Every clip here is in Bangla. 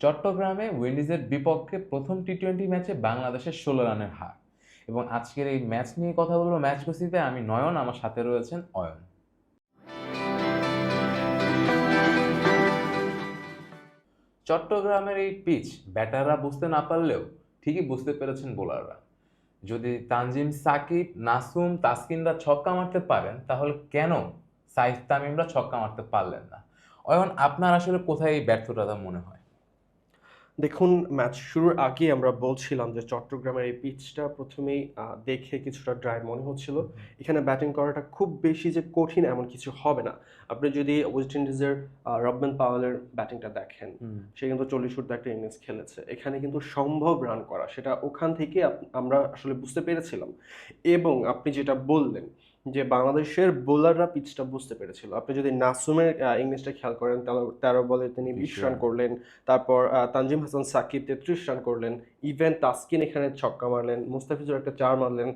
চট্টগ্রামে উইন্ডিজের বিপক্ষে প্রথম টি টোয়েন্টি ম্যাচে বাংলাদেশের ষোলো রানের হার। এবং আজকের এই ম্যাচ নিয়ে কথা বলব ম্যাচ কুস্তিতে আমি নয়ন, আমার সাথে রয়েছেন অয়ন। চট্টগ্রামের এই পিচ ব্যাটাররা বুঝতে না পারলেও ঠিকই বুঝতে পেরেছেন বোলাররা। যদি তানজিম সাকিব, নাসুম, তাসকিনরা ছক্কা মারতে পারেন, তাহলে কেন সাইফ তামিমরা ছক্কা মারতে পারলেন না? অয়ন, আপনার আসলে কোথায় এই ব্যর্থতা মনে হয়? দেখুন ম্যাচ শুরুর আগে আমরা বলছিলাম যে চট্টগ্রামের এই পিচটা প্রথমেই দেখে কিছুটা ড্রাই মনে হচ্ছিল। এখানে ব্যাটিং করাটা খুব বেশি যে কঠিন এমন কিছু হবে না। আপনি যদি ওয়েস্ট ইন্ডিজের আহ, রবমান পাওয়েলের ব্যাটিংটা দেখেন সে কিন্তু চল্লিশ ফুট একটা ইনিংস খেলেছে। এখানে কিন্তু সম্ভব রান করা সেটা ওখান থেকে আমরা আসলে বুঝতে পেরেছিলাম। এবং আপনি যেটা বললেন যে বাংলাদেশের বোলাররা পিচটা বুঝতে পেরেছিল। আপনি যদি নাসুমের ইংলিশটা খেয়াল করেন তেরো বলে তিনি বিশ রান। করলেন। তারপর তানজিম হাসান সাকিব তেত্রিশ রান করলেন। ইভেন তাসকিন এখানে ছক্কা মারলেন মুস্তাফিজুর একটা চার মারলেন।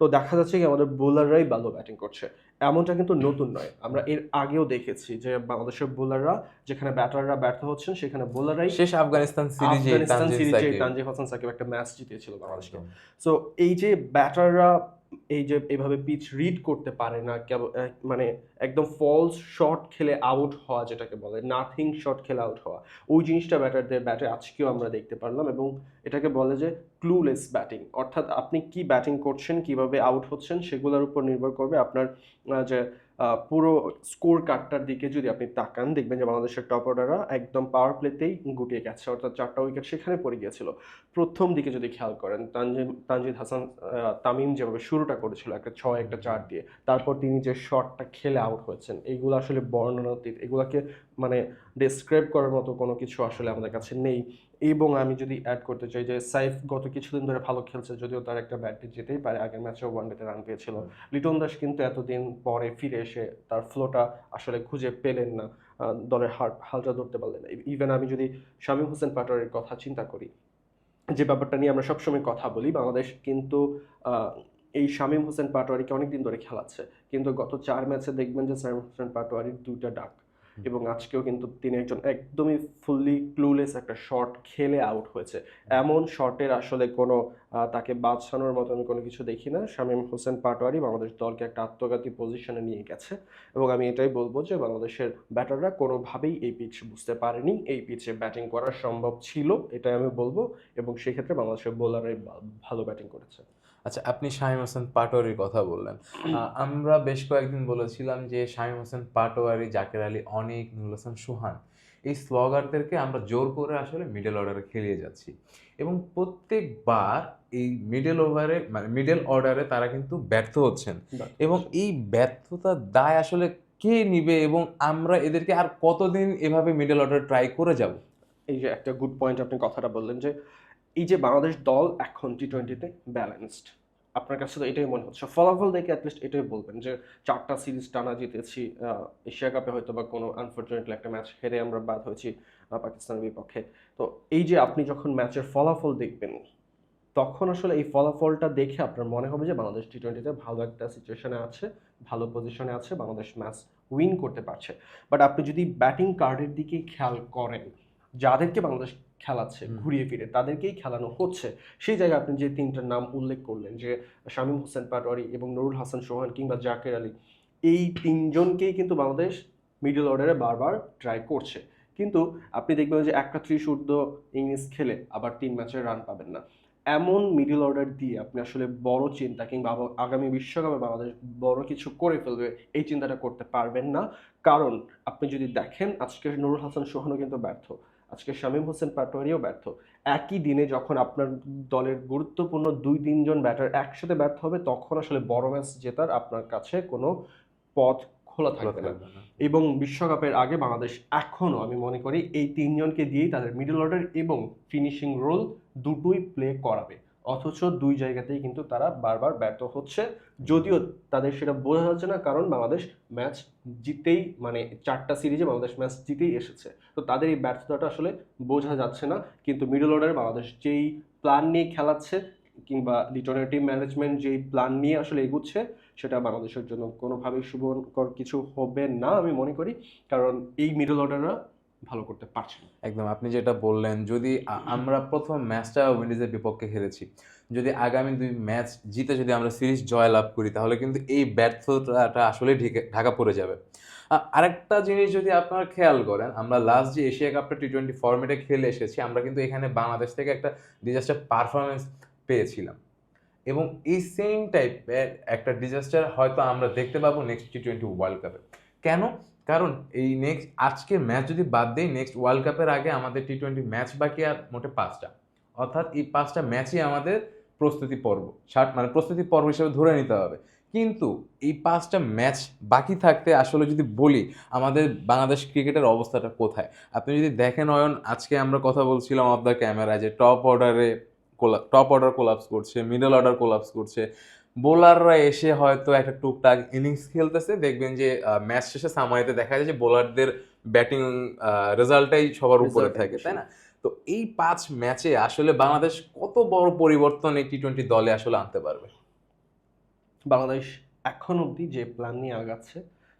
তো দেখা যাচ্ছে কি আমাদের বোলাররাই ভালো ব্যাটিং করছে। এমনটা কিন্তু নতুন নয়। আমরা এর আগেও দেখেছি যে বাংলাদেশের বোলাররা যেখানে ব্যাটাররা ব্যর্থ হচ্ছেন সেখানে বোলাররাই শেষ আফগানিস্তান সিরিজে আফগানিস্তান সিরিজে তানজিম হাসান সাকিব একটা ম্যাচ জিতিয়েছিল বাংলাদেশকে। সো এই যে ব্যাটাররা এই যে এভাবে পিচ রিড করতে পারে না মানে একদম ফলস শট খেলে আউট হওয়া যেটাকে বলে নাথিং শট খেলে আউট হওয়া। ওই জিনিসটা ব্যাটারদের ব্যাটে আজকেও আমরা দেখতে পারলাম এবং এটাকে বলে যে ক্লুলেস ব্যাটিং অর্থাৎ আপনি কি ব্যাটিং করছেন, কীভাবে আউট হচ্ছেন, সেগুলোর উপর নির্ভর করবে আপনার যে পুরো স্কোর কার্ডটার দিকে যদি আপনি তাকান, দেখবেন যে বাংলাদেশের টপ অর্ডাররা একদম পাওয়ার প্লেতেই গুটিয়ে গেছে। অর্থাৎ চারটা উইকেট সেখানে পড়ে গিয়েছিল। প্রথম দিকে যদি খেয়াল করেন, তানজিম, তানজিদ হাসান তামিম যেভাবে শুরুটা করেছিল, একটা ছয়, একটা চার দিয়ে, তারপর তিনি যে শটটা খেলে আউট হয়েছেন এইগুলো আসলে বর্ণনাতীত, এগুলাকে মানে ডিসক্রাইব করার মতো কোনো কিছু আসলে আমাদের কাছে নেই। এবং আমি যদি অ্যাড করতে চাই যে সাইফ গত কিছুদিন ধরে ভালো খেলছে, যদিও তার একটা ব্যাটে যেতেই পারে, আগের ম্যাচেও ওয়ানডেতে রান পেয়েছিল। লিটন দাস কিন্তু এতদিন পরে ফিরে এসে তার ফ্লোটা আসলে খুঁজে পেলেন না দলের হার, হালটা ধরতে পারলেন না। ইভেন আমি যদি শামীম হোসেন পাটোয়ারির কথা চিন্তা করি, যে ব্যাপারটা নিয়ে আমরা সবসময় কথা বলি, বাংলাদেশ কিন্তু এই শামীম হোসেন পাটোয়ারিকে অনেকদিন ধরে খেলাচ্ছে। কিন্তু গত চার ম্যাচে দেখবেন যে শামীম হোসেন পাটোয়ারির দুইটা ডাক। এবং আজকেও কিন্তু তিনি একজন একদমই ফুললি ক্লুলেস একটা শট খেলে আউট হয়েছে। এমন শটের আসলে কোনো তাকে বাঁচানোর মতো আমি কোনো কিছু দেখি না। শামীম হোসেন পাটোয়ারি বাংলাদেশ দলকে একটা আত্মঘাতী পজিশনে নিয়ে গেছে এবং আমি এটাই বলব যে বাংলাদেশের ব্যাটাররা কোনোভাবেই এই পিচ বুঝতে পারেনি। এই পিচে ব্যাটিং করা সম্ভব ছিল এটাই আমি বলব এবং সেক্ষেত্রে বাংলাদেশের বোলাররাই ভালো ব্যাটিং করেছে। আচ্ছা আপনি শামীম হোসেন পাটোয়ারির কথা বললেন। আমরা বেশ কয়েকদিন বলেছিলাম যে শামীম হোসেন পাটোয়ারি জাকের আলী অনেক নুরুল হাসান সুহান এই স্লগারদেরকে আমরা জোর করে আসলে মিডল অর্ডারে খেলিয়ে যাচ্ছি। এবং প্রত্যেকবার এই মিডল ওভারে মানে মিডল অর্ডারে তারা কিন্তু ব্যর্থ হচ্ছেন। এবং এই ব্যর্থতার দায় আসলে কে নিবে এবং আমরা এদেরকে আর কতদিন এভাবে মিডল অর্ডার ট্রাই করে যাব? এই যে একটা গুড পয়েন্ট আপনি কথাটা বললেন যে এই যে বাংলাদেশ দল এখন টি টোয়েন্টিতে ব্যালেন্সড আপনার কাছে তো এটাই মনে হচ্ছে। ফলাফল দেখে অ্যাটলিস্ট এটাই বলবেন যে চারটা সিরিজ টানা জিতেছি এশিয়া কাপে হয়তো বা কোনো আনফর্চুনেটলি একটা ম্যাচ হেরে আমরা বাদ হয়েছি পাকিস্তানের বিপক্ষে। তো এই যে আপনি যখন ম্যাচের ফলাফল দেখবেন, তখন আসলে এই ফলাফলটা দেখে আপনার মনে হবে যে বাংলাদেশ টি টোয়েন্টিতে ভালো একটা সিচুয়েশনে আছে, ভালো পজিশনে আছে, বাংলাদেশ ম্যাচ উইন করতে পারছে। বাট আপনি যদি ব্যাটিং কার্ডের দিকে খেয়াল করেন, যাদেরকে বাংলাদেশ খেলাচ্ছে ঘুরিয়ে ফিরে তাদেরকেই খেলানো হচ্ছে। সেই জায়গায় আপনি যে তিনটার নাম উল্লেখ করলেন যে শামীম হোসেন পাটোয়ারি এবং নুরুল হাসান সোহান কিংবা জাকের আলী এই তিনজনকেই কিন্তু বাংলাদেশ মিডল অর্ডারে বারবার ট্রাই করছে। কিন্তু আপনি দেখবেন যে একটা ত্রিশ ঊর্ধ্ব ইংলিশ খেলে আবার তিন ম্যাচের রান পাবেন না। এমন মিডল অর্ডার দিয়ে আপনি আসলে বড় চিন্তা কিংবা আগামী বিশ্বকাপে বাংলাদেশ বড় কিছু করে ফেলবে এই চিন্তাটা করতে পারবেন না। কারণ আপনি যদি দেখেন আজকে নুরুল হাসান সোহানও কিন্তু ব্যর্থ। আজকে শামীম হোসেন পাটোয়ারিও ব্যর্থ। একই দিনে যখন আপনার দলের গুরুত্বপূর্ণ দুই তিনজন ব্যাটার একসাথে ব্যর্থ হবে তখন আসলে বড় ম্যাচ জেতার আপনার কাছে কোনো পথ খোলা থাকবে না। এবং বিশ্বকাপের আগে বাংলাদেশ এখনও আমি মনে করি এই তিনজনকে দিয়েই তাদের মিডল অর্ডার এবং ফিনিশিং রোল দুটোই প্লে করাবে। অথচ দুই জায়গাতেই কিন্তু তারা বারবার ব্যর্থ হচ্ছে। যদিও তাদের সেটা বোঝা যাচ্ছে না, কারণ বাংলাদেশ ম্যাচ জিতেই মানে চারটা সিরিজে বাংলাদেশ ম্যাচ জিতেই এসেছে। তো তাদের এই ব্যর্থতাটা আসলে বোঝা যাচ্ছে না। কিন্তু মিডল অর্ডারে বাংলাদেশ যেই প্ল্যান নিয়ে খেলাচ্ছে, কিংবা লিটনের ম্যানেজমেন্ট যেই প্ল্যান নিয়ে আসলে এগুচ্ছে, সেটা বাংলাদেশের জন্য কোনোভাবেই শুভকর কিছু হবে না, আমি মনে করি। কারণ এই মিডল অর্ডাররা ভালো করতে পারছে না। একদম, আপনি যেটা বললেন, যদি আমরা প্রথম ম্যাচটা উইন্ডিজের বিপক্ষে হেরেছি যদি আগামী দুই ম্যাচ জিতে যদি আমরা সিরিজ জয় লাভ করি, তাহলে কিন্তু এই ব্যর্থতাটা আসলে ঢেকে, ঢাকা পড়ে যাবে। আরেকটা জিনিস যদি আপনারা খেয়াল করেন, আমরা লাস্ট যে এশিয়া কাপটা টি টোয়েন্টি ফর্মেটে খেলে এসেছি, আমরা কিন্তু এখানে বাংলাদেশ থেকে একটা ডিজাস্টার পারফরমেন্স পেয়েছিলাম। এবং এই সেম টাইপের একটা ডিজাস্টার হয়তো আমরা দেখতে পাবো নেক্সট টি টোয়েন্টি ওয়ার্ল্ড কাপে কেন? কারণ এই নেক্সট আজকে ম্যাচ যদি বাদ দেই নেক্সট ওয়ার্ল্ড কাপের আগে আমাদের টি টোয়েন্টি ম্যাচ বাকি আর মোটে পাঁচটা। অর্থাৎ এই পাঁচটা ম্যাচই আমাদের প্রস্তুতি পর্ব, ষাট মানে প্রস্তুতি পর্ব হিসেবে ধরে নিতে হবে। কিন্তু এই পাঁচটা ম্যাচ বাকি থাকতে আসলে যদি বলি, আমাদের বাংলাদেশ ক্রিকেটের অবস্থাটা কোথায়? আপনি যদি দেখেন অয়ন, আজকে আমরা কথা বলছিলাম অফ দ্য ক্যামেরা যে টপ অর্ডারে কোলা টপ অর্ডার কোলাপস করছে মিডল অর্ডার কোলাপস করছে। বোলাররা এসে হয়তো একটা টুকটাক ইনিংস খেলতেছে। দেখবেন যে ম্যাচ শেষে সামারিতে দেখা যায় যে বোলারদের ব্যাটিং রেজাল্টটাই সবার উপরে থাকে তাই না? তো এই পাঁচ ম্যাচে আসলে বাংলাদেশ কত বড় পরিবর্তন এই টি টোয়েন্টি দলে আসলে আনতে পারবে? বাংলাদেশ এখন অবধি যে প্ল্যান নিয়ে আগাচ্ছে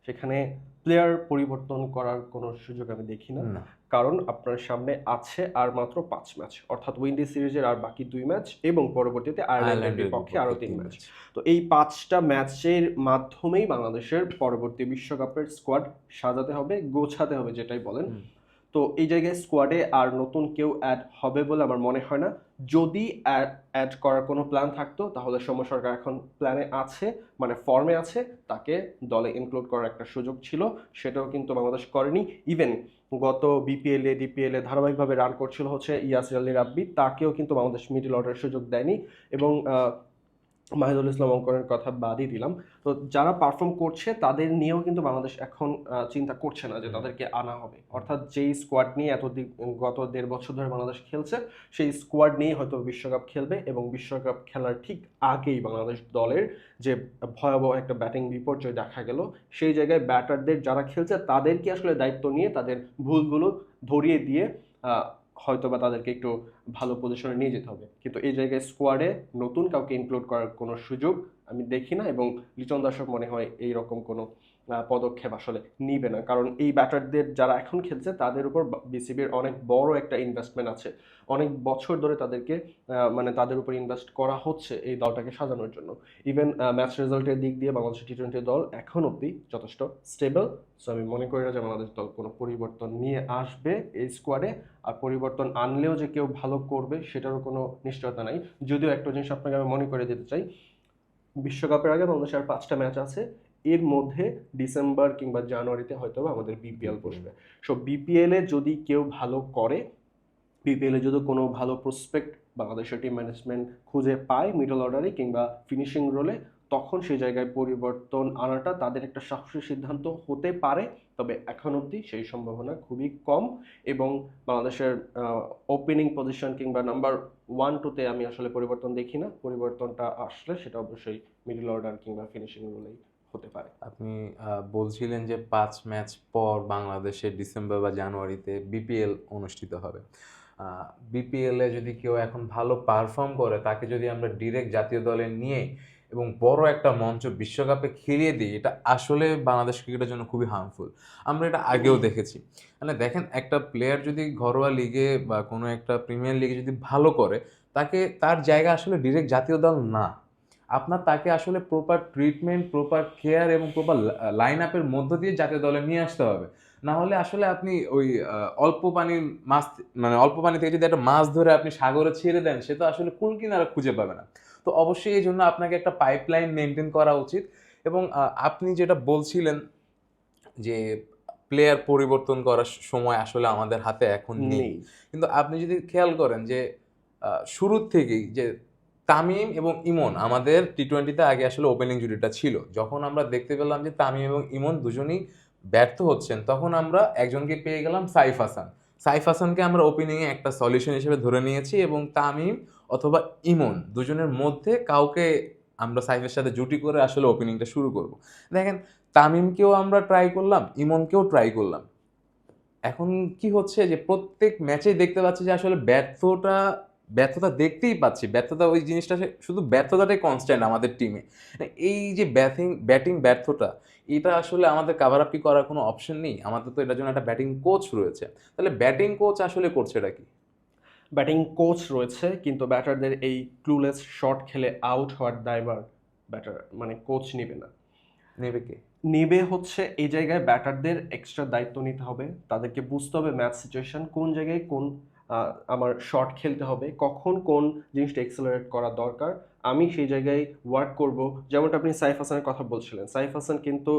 সেখানে প্লেয়ার পরিবর্তন করার কোনো সুযোগ আমি দেখি না। না। কারণ আপনার সামনে আছে আর মাত্র পাঁচ ম্যাচ অর্থাৎ উইন্ডিজ সিরিজের আর বাকি দুই ম্যাচ এবং পরবর্তীতে আয়ারল্যান্ডের বিপক্ষে আরও তিন ম্যাচ। তো এই পাঁচটা ম্যাচের মাধ্যমেই বাংলাদেশের পরবর্তী বিশ্বকাপের স্কোয়াড সাজাতে হবে গোছাতে হবে যেটাই বলেন। তো এই জায়গায় স্কোয়াডে আর নতুন কেউ অ্যাড হবে বলে আমার মনে হয় না। যদি অ্যাড করার কোনো প্ল্যান থাকতো, তাহলে সৌম্য সরকার এখন প্ল্যানে আছে মানে ফর্মে আছে, তাকে দলে ইনক্লুড করার একটা সুযোগ ছিল, সেটাও কিন্তু বাংলাদেশ করেনি। ইভেন গত বিপিএল ডিপিএল ধারাবাহিকভাবে রান করছিল হচ্ছে ইয়াসির আলী রাব্বি, তাকেও কিন্তু বাংলাদেশ মিডল অর্ডারের সুযোগ দেয়নি। এবং মাহিদুল ইসলাম অঙ্কনের কথা বাদই দিলাম। তো যারা পারফর্ম করছে, তাদের নিয়েও কিন্তু বাংলাদেশ এখন চিন্তা করছে না যে তাদেরকে আনা হবে। অর্থাৎ যেই স্কোয়াড নিয়ে এতদিন গত দেড় বছর ধরে বাংলাদেশ খেলছে, সেই স্কোয়াড নিয়েই হয়তো বিশ্বকাপ খেলবে এবং বিশ্বকাপ খেলার ঠিক আগেই বাংলাদেশ দলের যে ভয়াবহ একটা ব্যাটিং বিপর্যয় দেখা গেল, সেই জায়গায় ব্যাটারদের যারা খেলছে, তাদেরকে আসলে দায়িত্ব নিয়ে তাদের ভুলগুলো ধরিয়ে দিয়ে হয়তো বা তাদেরকে একটু ভালো পজিশনে নিয়ে যেতে হবে। কিন্তু এই জায়গায় স্কোয়াডে নতুন কাউকে ইনক্লুড করার কোনো সুযোগ আমি দেখি না এবং লিটন দাসক মনে হয় এই রকম কোনো পদক্ষেপ আসলে নিবে না। কারণ এই ব্যাটারদের যারা এখন খেলছে তাদের উপর বিসিবির অনেক বড় একটা ইনভেস্টমেন্ট আছে। অনেক বছর ধরে তাদেরকে মানে তাদের উপর ইনভেস্ট করা হচ্ছে এই দলটাকে সাজানোর জন্য। ইভেন ম্যাচ রেজাল্টের দিক দিয়ে বাংলাদেশ টি টোয়েন্টি দল এখন অবধি যথেষ্ট স্টেবল সো আমি মনে করি না যে বাংলাদেশ দল কোনো পরিবর্তন নিয়ে আসবে এই স্কোয়াডে আর পরিবর্তন আনলেও যে কেউ ভালো করবে, সেটারও কোনো নিশ্চয়তা নাই। যদিও একটা জিনিস আপনাকে আমি মনে করে দিতে চাই, বিশ্বকাপের আগে বাংলাদেশের আর পাঁচটা ম্যাচ আছে, এর মধ্যে ডিসেম্বর কিংবা জানুয়ারিতে হয়তো আমাদের বিপিএল বসবে। সো বিপিএলে যদি কেউ ভালো করে, বিপিএলে যদি কোনো ভালো প্রসপেক্ট বাংলাদেশের টিম ম্যানেজমেন্ট খুঁজে পায় মিডল অর্ডারে কিংবা ফিনিশিং রোলে তখন সেই জায়গায় পরিবর্তন আনাটা তাদের একটা সাহসী সিদ্ধান্ত হতে পারে, তবে এখন অবধি সেই সম্ভাবনা খুবই কম এবং বাংলাদেশের ওপেনিং পজিশন কিংবা নাম্বার ওয়ান টুতে আমি আসলে পরিবর্তন দেখি না। পরিবর্তনটা আসলে সেটা অবশ্যই মিডল অর্ডার কিংবা ফিনিশিং রোলেই হতে পারে। আপনি বলছিলেন যে পাঁচ ম্যাচ পর বাংলাদেশে ডিসেম্বর বা জানুয়ারিতে বিপিএল অনুষ্ঠিত হবে। বিপিএলে যদি কেউ এখন ভালো পারফর্ম করে, তাকে যদি আমরা ডিরেক্ট জাতীয় দলে নিয়ে এবং বড় একটা মঞ্চ বিশ্বকাপে খেলিয়ে দিই এটা আসলে বাংলাদেশ ক্রিকেটের জন্য খুবই হার্মফুল আমরা এটা আগেও দেখেছি। মানে দেখেন, একটা প্লেয়ার যদি ঘরোয়া লিগে বা কোনো একটা প্রিমিয়ার লিগে যদি ভালো করে, তাকে তার জায়গা আসলে ডিরেক্ট জাতীয় দল না। আপনার তাকে আসলে প্রপার ট্রিটমেন্ট প্রপার কেয়ার এবং প্রপার লাইন আপের মধ্য দিয়ে জাতীয় দলে নিয়ে আসতে হবে। না হলে আসলে আপনি ওই অল্প পানির মাছ মানে অল্প পানি থেকে যদি একটা মাছ ধরে আপনি সাগরে ছেড়ে দেন, সে তো আসলে কুল কিনারা খুঁজে পাবে না। তো অবশ্যই এই জন্য আপনাকে একটা পাইপলাইন মেনটেন করা উচিত এবং আপনি যেটা বলছিলেন যে প্লেয়ার পরিবর্তন করার সময় আসলে আমাদের হাতে এখন নেই। কিন্তু আপনি যদি খেয়াল করেন যে শুরুর থেকেই যে তামিম এবং ইমন আমাদের টি টোয়েন্টিতে আগে আসলে ওপেনিং জুটিটা ছিল। যখন আমরা দেখতে পেলাম যে তামিম এবং ইমন দুজনেই ব্যর্থ হচ্ছেন তখন আমরা একজনকে পেয়ে গেলাম সাইফ হাসান। সাইফ হাসানকে আমরা ওপেনিংয়ে একটা সলিউশন হিসেবে ধরে নিয়েছি এবং তামিম অথবা ইমন, দুজনের মধ্যে কাউকে আমরা সাইফের সাথে জুটি করে আসলে ওপেনিংটা শুরু করব। দেখেন, তামিমকেও আমরা ট্রাই করলাম, ইমনকেও ট্রাই করলাম। এখন কি হচ্ছে যে প্রত্যেক ম্যাচেই দেখতে পাচ্ছি যে আসলে ব্যর্থটা ব্যর্থতা দেখতেই পাচ্ছি। ব্যর্থতা ওই জিনিসটা শুধু ব্যর্থতাটাই কনস্ট্যান্ট আমাদের টিমে এই যে ব্যাটিং ব্যাটিং ব্যর্থতা, এটা আসলে আমাদের কাভার আপ কি করার কোনো অপশন নেই? আমাদের তো এটার জন্য একটা ব্যাটিং কোচ রয়েছে। তাহলে ব্যাটিং কোচ আসলে করছে এটা কি? ব্যাটিং কোচ রয়েছে কিন্তু ব্যাটারদের এই ক্লুলেস শট খেলে আউট হওয়ার দায়বার ব্যাটার মানে কোচ নেবে না। নেবে কে? নেবে হচ্ছে এই জায়গায় ব্যাটারদের এক্সট্রা দায়িত্ব নিতে হবে তাদেরকে বুঝতে হবে ম্যাচ সিচুয়েশন কোন জায়গায় কোন আমার শট খেলতে হবে কখন কোন জিনিসটা এক্সেলারেট করা দরকার আমি সেই জায়গায় ওয়ার্ক করব। যেমনটা আপনি সাইফ হাসানের কথা বলছিলেন। সাইফ হাসান কিন্তু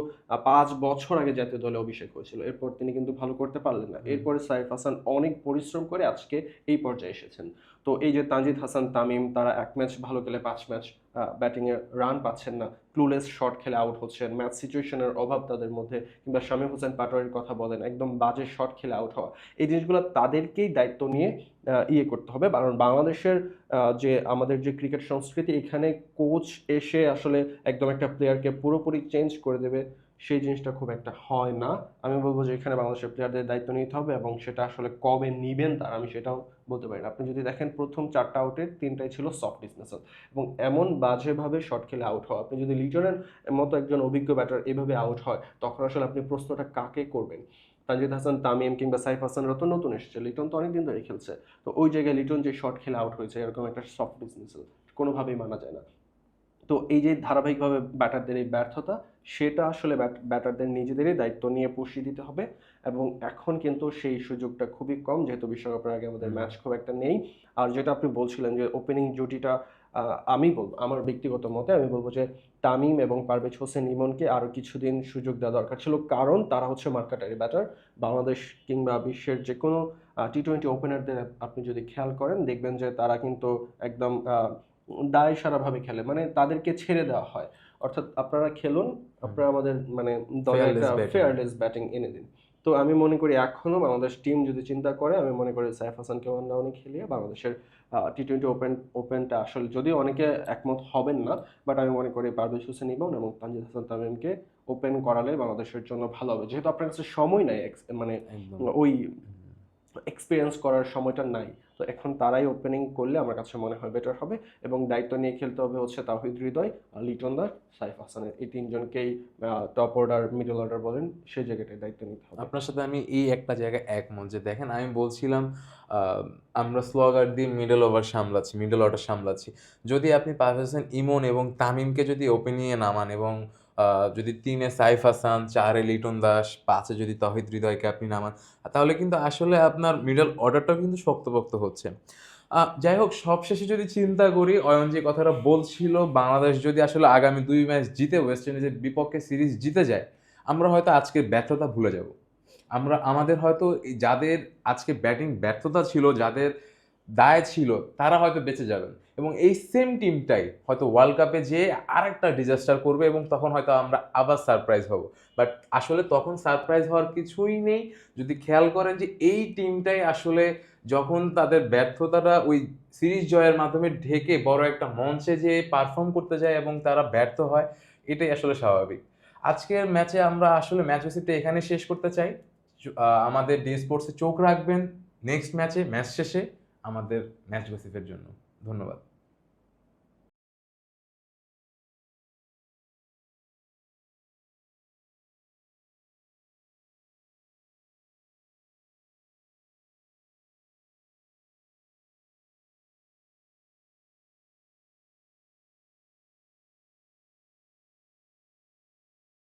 পাঁচ বছর আগে জাতীয় দলে অভিষেক হয়েছিল। এরপর তিনি কিন্তু ভালো করতে পারলেন না। এরপরে সাইফ হাসান অনেক পরিশ্রম করে আজকে এই পর্যায়ে এসেছেন। তো এই যে তানজিদ হাসান, তামিম, তারা এক ম্যাচ ভালো খেলে, পাঁচ ম্যাচ ব্যাটিংয়ে রান পাচ্ছেন না। ক্লুলেস শট খেলে আউট হচ্ছেন। ম্যাচ সিচুয়েশনের অভাব তাদের মধ্যে। কিংবা শামীম হোসেন পাটোয়ারির কথা বলেন, একদম বাজে শট খেলে আউট হওয়া। এই জিনিসগুলো তাদেরকেই দায়িত্ব নিয়ে ইয়ে করতে হবে। কারণ বাংলাদেশের যে আমাদের যে ক্রিকেট সংস্কৃতি, এখানে কোচ এসে আসলে একদম একটা প্লেয়ারকে পুরোপুরি চেঞ্জ করে দেবে। সেই জিনিসটা খুব একটা হয় না। আমি বলব যে এখানে বাংলাদেশের প্লেয়ারদের দায়িত্ব নিতে হবে এবং সেটা আসলে কবে নিবেন তার আমি সেটাও বলতে পারি না। আপনি যদি দেখেন প্রথম চারটা আউটের তিনটাই ছিল সফট ডিসমিসাল এবং এমন বাজেভাবে শট খেলে আউট হওয়া আপনি যদি লিটনের মতো একজন অভিজ্ঞ ব্যাটার এভাবে আউট হয়, তখন আসলে আপনি প্রশ্নটা কাকে করবেন? তানজিদ হাসান, তামিম কিংবা সাইফ হাসানরা তো নতুন এসেছে, লিটন তো অনেকদিন ধরে খেলছে। তো ওই জায়গায় লিটন যে শট খেলে আউট হয়েছে, এরকম একটা সফট ডিসমিসাল কোনোভাবেই মানা যায় না। তো এই যে ধারাবাহিকভাবে ব্যাটারদের এই ব্যর্থতা সেটা আসলে ব্যাট- ব্যাটারদের নিজেদেরই দায়িত্ব নিয়ে পুষিয়ে দিতে হবে এবং এখন কিন্তু সেই সুযোগটা খুবই কম যেহেতু বিশ্বকাপের আগে আমাদের ম্যাচ খুব একটা নেই। আর যেটা আপনি বলছিলেন যে ওপেনিং জুটিটা আমি বলব আমার ব্যক্তিগত মতে আমি বলব যে তামিম এবং পারভেজ হোসেন ইমনকে আরও কিছুদিন সুযোগ দেওয়া দরকার ছিল কারণ তারা হচ্ছে মার্কাটারি ব্যাটার। বাংলাদেশ কিংবা বিশ্বের যে কোনো টি টোয়েন্টি ওপেনারদের আপনি যদি খেয়াল করেন দেখবেন যে তারা কিন্তু একদম দায় সারাভাবে খেলে মানে তাদেরকে ছেড়ে দেওয়া হয়। অর্থাৎ আপনারা খেলুন আপনারা আমাদের মানে দলে একটা ফেয়ারলেস ব্যাটিং এনে দিন। তো আমি মনে করি এখনও বাংলাদেশ টিম যদি চিন্তা করে আমি মনে করি সাইফ হাসানকে ওয়ান ডাউনে খেলিয়ে বাংলাদেশের টি টোয়েন্টি ওপেন ওপেনটা আসলে যদিও অনেকে একমত হবেন না বাট আমি মনে করি পারভেজ হোসেন ইমন এবং তানজিদ হাসান তামিমকে ওপেন করালে বাংলাদেশের জন্য ভালো হবে। যেহেতু আপনার কাছে সময় নাই মানে ওই এক্সপিরিয়েন্স করার সময়টা নাই। তো এখন তারাই ওপেনিং করলে আমার কাছে মনে হয় বেটার হবে এবং দায়িত্ব নিয়ে খেলতে হবে হচ্ছে তাহিদ হৃদয় লিটন দাস, সাইফ হাসানের। এই তিনজনকেই টপ অর্ডার মিডল অর্ডার বলেন, সেই জায়গাটায় দায়িত্ব নিতে হবে। আপনার সাথে আমি এই একটা জায়গায় একমত যে দেখেন, আমি বলছিলাম আমরা স্লগার দিয়ে মিডল ওভার সামলাচ্ছি মিডল অর্ডার সামলাচ্ছি। যদি আপনি পারভেজ ইমন এবং তামিমকে যদি ওপেনিংয়ে নামান এবং যদি তিনে সাইফ হাসান, চারে লিটন দাস, পাঁচে যদি তহিদ হৃদয়কে আপনি নামান, তাহলে কিন্তু আসলে আপনার মিডল অর্ডারটাও কিন্তু শক্তপোক্ত হচ্ছে। যাই হোক, সবশেষে যদি চিন্তা করি, অয়ন যে কথাটা বলছিল, বাংলাদেশ যদি আসলে আগামী দুই ম্যাচ জিতে ওয়েস্ট ইন্ডিজের বিপক্ষে সিরিজ জিতে যায়, আমরা হয়তো আজকের ব্যর্থতা ভুলে যাব। আমরা, আমাদের হয়তো যাদের আজকে ব্যাটিং ব্যর্থতা ছিল, যাদের দায় ছিল, তারা হয়তো বেঁচে যাবেন। এবং এই সেম টিমটাই হয়তো ওয়ার্ল্ড কাপে যে আরেকটা ডিজাস্টার করবে এবং তখন হয়তো আমরা আবার সারপ্রাইজ হব। বাট আসলে তখন সারপ্রাইজ হওয়ার কিছুই নেই। যদি খেয়াল করেন যে এই টিমটাই আসলে যখন তাদের ব্যর্থতাটা ওই সিরিজ জয়ের মাধ্যমে ঢেকে বড় একটা মঞ্চে যে পারফর্ম করতে যায় এবং তারা ব্যর্থ হয়, এটাই আসলে স্বাভাবিক। আজকের ম্যাচে আমরা আসলে ম্যাচ রেসিপটা এখানে শেষ করতে চাই। আমাদের ডি স্পোর্টসে চোখ রাখবেন। নেক্সট ম্যাচে ম্যাচ শেষে আমাদের ম্যাচ রেসিপের জন্য। ধন্যবাদ।